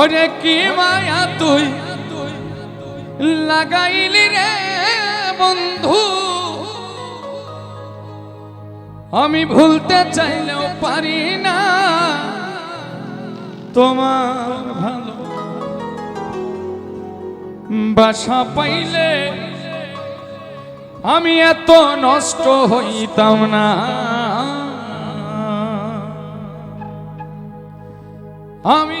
ওরে কি মায়া তুই? লাগাইলি রে বন্ধু। আমি ভুলতে চাইলেও পারি না। তোমার ভালো বাসা পাইলে আমি এত নষ্ট হইতাম না। আমি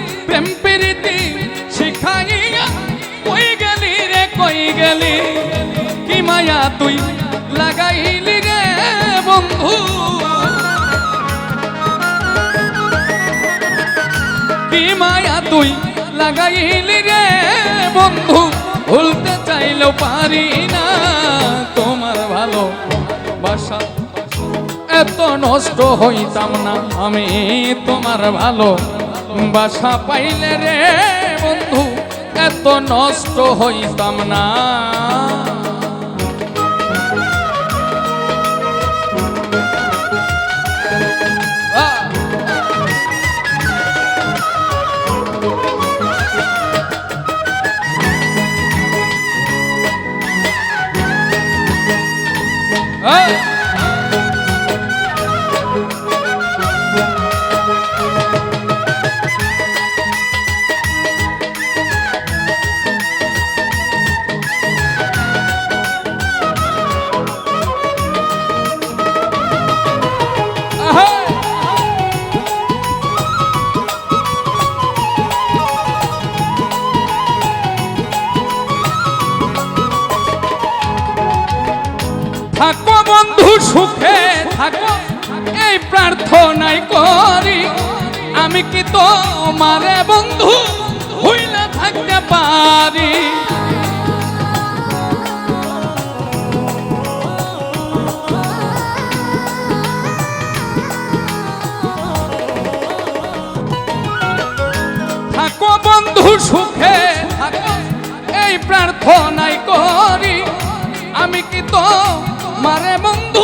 প্রেম প্রীতি শিখাইয়া কই গেলি রে, কই গেলি? কি মায়া তুই লাগাইলি রে, বন্ধু? কি মায়া তুই লাগাইলি রে, বন্ধু? ভুলতে চাইলেও পারি না তোমার ভালো বাসা এত নষ্ট হইতাম না আমি তোমার ভালো বাসা পাইলে রে বন্ধু এত নষ্ট হইতাম না। কি তোমারে বন্ধু, হইলা থাকতে পারি। থাকো বন্ধু সুখে এই প্রার্থনাই করি। আমি কি তো মারে বন্ধু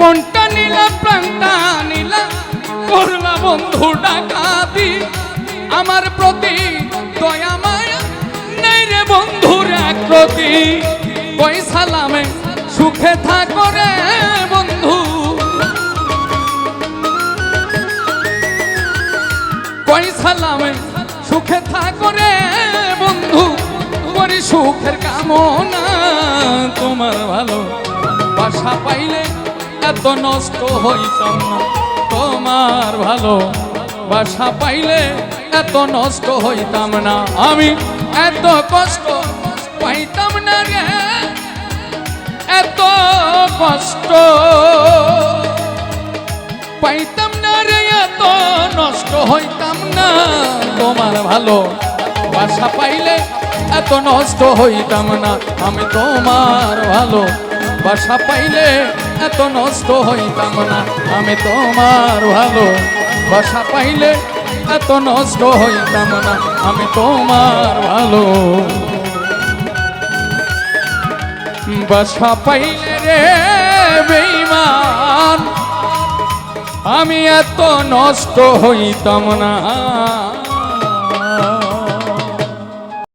মনটা নিল, প্রাণটা নিল, করলা বন্ধু ডাকাতি আমার প্রতি দয়া, মায়া নেই রে বন্ধুর এক প্রতি। কই সালামে সুখে থাকো রে কামনা তোমার ভালো। বাসা পাইলে এত নষ্ট হইতাম না। তোমার ভালো। বাসা পাইলে এত নষ্ট হইতাম না। আমি এত কষ্ট পাইতাম না রে। এত কষ্ট পাইতাম না রে। এত নষ্ট হইতাম না। তোমার ভালো। বাসা পাইলে এত নষ্ট হইতাম না। আমি তোমার ভালো। বাসা পাইলে এত নষ্ট হইতাম না। আমি তোমার ভালো। বাসা পাইলে এত নষ্ট হইতাম না। আমি তোমার ভালো। বাসা পাইলে রে বেইমান আমি এত নষ্ট হইতাম না।